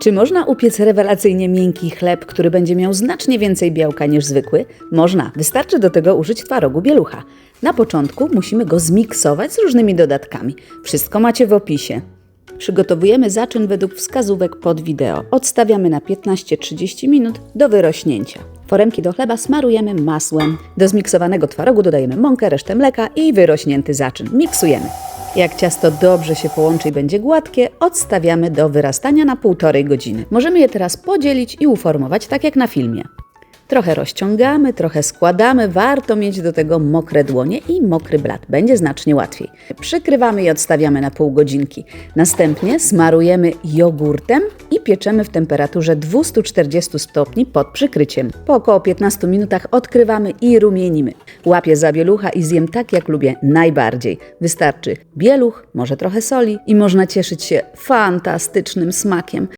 Czy można upiec rewelacyjnie miękki chleb, który będzie miał znacznie więcej białka niż zwykły? Można. Wystarczy do tego użyć twarogu bielucha. Na początku musimy go zmiksować z różnymi dodatkami. Wszystko macie w opisie. Przygotowujemy zaczyn według wskazówek pod wideo. Odstawiamy na 15-30 minut do wyrośnięcia. Foremki do chleba smarujemy masłem. Do zmiksowanego twarogu dodajemy mąkę, resztę mleka i wyrośnięty zaczyn. Miksujemy. Jak ciasto dobrze się połączy i będzie gładkie, odstawiamy do wyrastania na półtorej godziny. Możemy je teraz podzielić i uformować tak jak na filmie. Trochę rozciągamy, trochę składamy. Warto mieć do tego mokre dłonie i mokry blat. Będzie znacznie łatwiej. Przykrywamy i odstawiamy na pół godzinki. Następnie smarujemy jogurtem i pieczemy w temperaturze 240 stopni pod przykryciem. Po około 15 minutach odkrywamy i rumienimy. Łapię za bielucha i zjem tak, jak lubię najbardziej. Wystarczy bieluch, może trochę soli i można cieszyć się fantastycznym smakiem.